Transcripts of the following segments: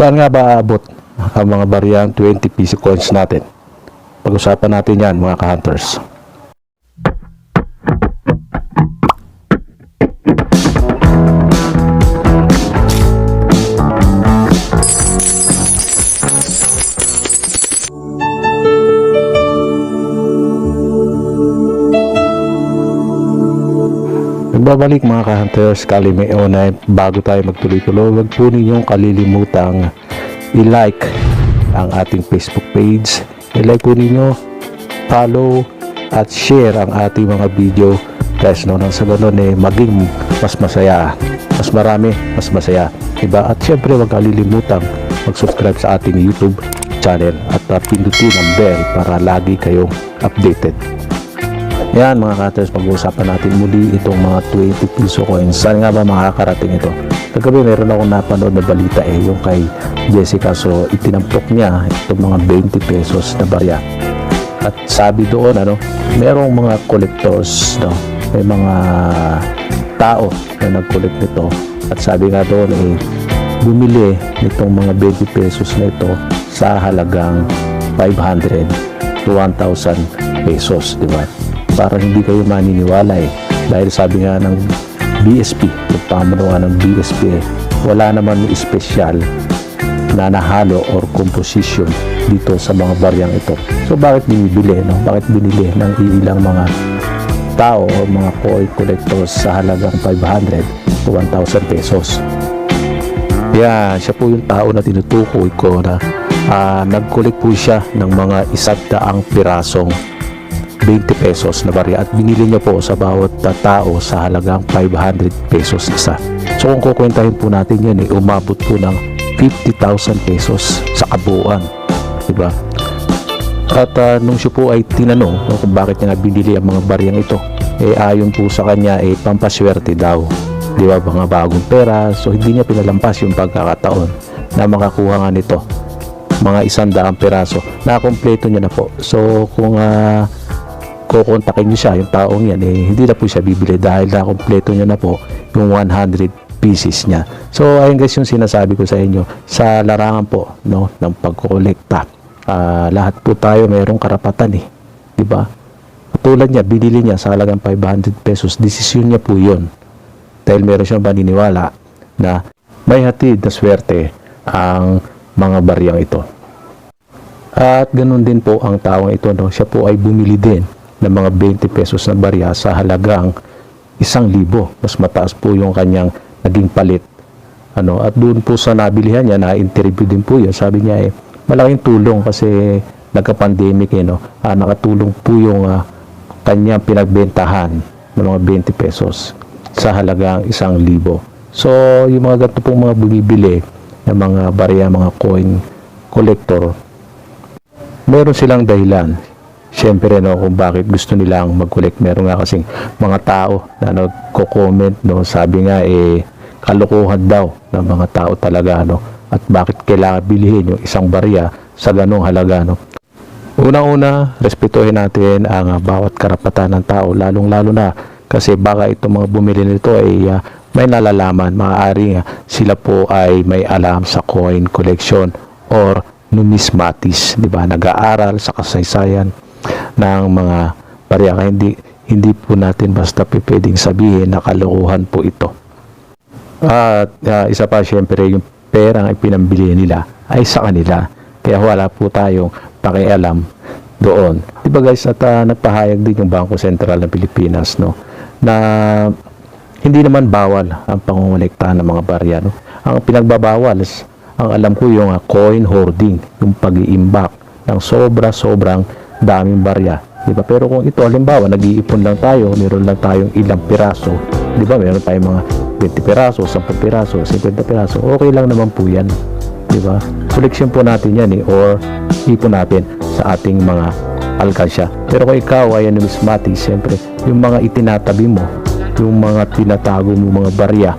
Saan nga ba aabot ang mga bariyang 20 piso coins natin? Pag-usapan natin yan mga ka-hunters. Nagbabalik mga ka-hunters, kali may online, bago tayo magtuloy-tuloy, huwag po ninyong kalilimutang i-like ang ating Facebook page. I-like po ninyo, follow, at share ang ating mga video. Guys no nang sa ganun eh maging mas masaya. Mas marami mas masaya. Diba? At syempre huwag kalilimutang mag-subscribe sa ating YouTube channel at pindutin ang bell para lagi kayong updated yan mga cutters, pag-uusapan natin muli itong mga 20 piso coins. Saan nga ba makakarating ito? Kagabi meron akong napanood na balita eh, yung kay Jessica. So, itinampok niya itong mga 20 pesos na barya. At sabi doon, ano, merong mga collectors, no? May mga tao na nag-collect nito. At sabi nga doon, eh, bumili nitong mga 20 pesos na ito sa halagang 500 to 1,000 pesos, di ba? Para hindi kayo maniniwala eh. Dahil sabi nga ng BSP, pamunuan ng BSP, eh, wala naman espesyal na nahalo or composition dito sa mga baryang ito. So bakit binibili, no? Bakit binili ng ilang mga tao o mga koi collectors sa halagang 500 to 1,000 pesos? Yan, siya po yung tao na tinutukoy ko na ah, nag-collect po siya ng mga isa't daang pirasong 20 pesos na barya at binili niya po sa bawat tao sa halagang 500 pesos isa. So kung kukwentahin po natin yan, eh, umabot po ng 50,000 pesos sa kabuuan. Diba? At ah, nung siya po ay tinanong no, kung bakit niya binili ang mga baryang ito, eh ayon po sa kanya, eh pampaswerte daw. Di ba? Mga bagong pera. So hindi niya pinalampas yung pagkakataon na makakuha nga nito. Mga isang daang peraso. Nakakompleto niya na po. So kung ah, kukontakin niyo siya, yung taong yan, eh, hindi na po siya bibili dahil nakompleto niya na po yung 100 pieces niya. So, ayun guys yung sinasabi ko sa inyo, sa larangan po no, ng pagkokolekta, ah, lahat po tayo mayroong karapatan eh. Di ba? Tulad niya, binili niya sa halagang 500 pesos, desisyon niya po yun. Dahil meron siyang paniniwala na may hatid na swerte ang mga baryang ito. At ganun din po ang taong ito, no? siya po ay bumili din ng mga 20 pesos na barya sa halagang isang libo. Mas mataas po yung kanyang naging palit. Ano, at doon po sa nabilihan niya, na-interview din po yun. Sabi niya eh, malaking tulong kasi nagka-pandemic eh, no? Ah, nakatulong po yung ah, kanyang pinagbentahan ng mga 20 pesos sa halagang isang libo. So, yung mga ganito pong mga bumibili ng mga barya, mga coin collector, meron silang dahilan. Siyempre, no, kung bakit gusto nilang mag-collect. Meron nga kasing mga tao na nagko-comment, no, sabi nga, eh, kalokohan daw ng mga tao talaga, no, at bakit kailangan bilhin yung isang barya sa ganong halaga, no. Unang-una, respetuhin natin ang ah, bawat karapatan ng tao, lalong-lalo na kasi baka itong mga bumili nito ay ah, may nalalaman, maaari ah, sila po ay may alam sa coin collection or numismatis, di ba? Nag-aaral sa kasaysayan ng mga barya. Hindi, hindi po natin basta pwedeng sabihin na kalokohan po ito. At ah, isa pa, syempre, yung perang ipinambili nila ay sa kanila. Kaya wala po tayong pakialam doon. Di ba guys, at ah, nagpahayag din yung Bangko Sentral ng Pilipinas, no? Na hindi naman bawal ang pangungulekta ng mga barya, no? Ang pinagbabawal ang alam ko yung ah, coin hoarding, yung pag-iimbak ng sobra-sobrang daming barya. Di ba? Pero kung ito, halimbawa, nag-iipon lang tayo, meron lang tayong ilang piraso, di ba? Meron tayong mga 20 piraso, 10 piraso, 50 piraso, okay lang naman po yan. Di ba? Collection po natin yan eh, or ipon natin sa ating mga alkansya. Pero kung ikaw ay numismatic, siyempre, yung mga itinatabi mo, yung mga tinatago mo mga barya,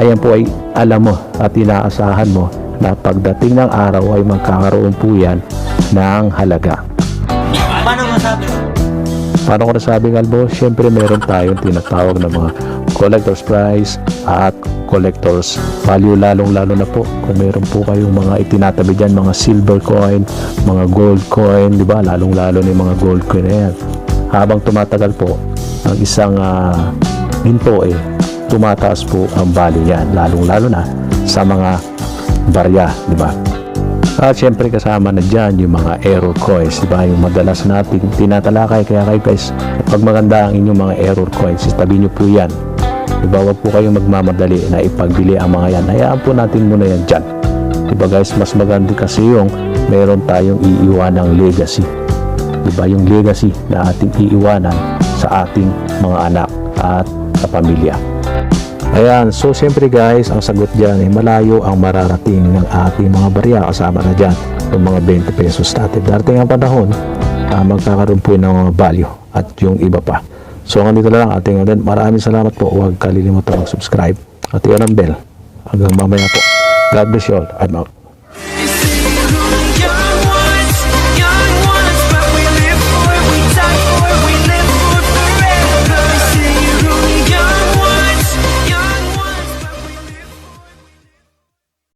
ayan po ay alam mo at inaasahan mo na pagdating ng araw ay magkakaroon po yan ng halaga. Paano masabi? Paano ko nasabi Albo? Siyempre meron tayong tinatawag na mga collector's price at collector's value. Lalong lalo na po kung meron po kayong mga itinatabi dyan mga silver coin mga gold coin di ba? Lalong lalo na yung mga gold coin na yan. Habang tumatagal po ang isang uh, ginto eh tumataas po ang value niyan lalong lalo na sa mga barya di ba at syempre kasama na dyan yung mga error coins, di ba? Yung madalas nating tinatalakay. Kaya kayo guys, pag maganda ang inyong mga error coins, tabi nyo po yan. Di ba? Huwag po kayong magmamadali na ipagbili ang mga yan. Hayaan po natin muna yan dyan. Di ba guys, mas maganda kasi yung meron tayong iiwanang legacy. Di ba? Yung legacy na ating iiwanan sa ating mga anak at sa pamilya. Ayan, so siyempre guys, ang sagot dyan ay malayo ang mararating ng ating mga barya kasama na dyan yung mga 20 pesos natin. Darating ang panahon, uh, magkakaroon po ng mga value at yung iba pa. So hanggang dito lang ating ulit. Maraming salamat po. Huwag kalilimutan mag-subscribe at iyan ang bell. Hanggang mamaya po. God bless you all. I'm out.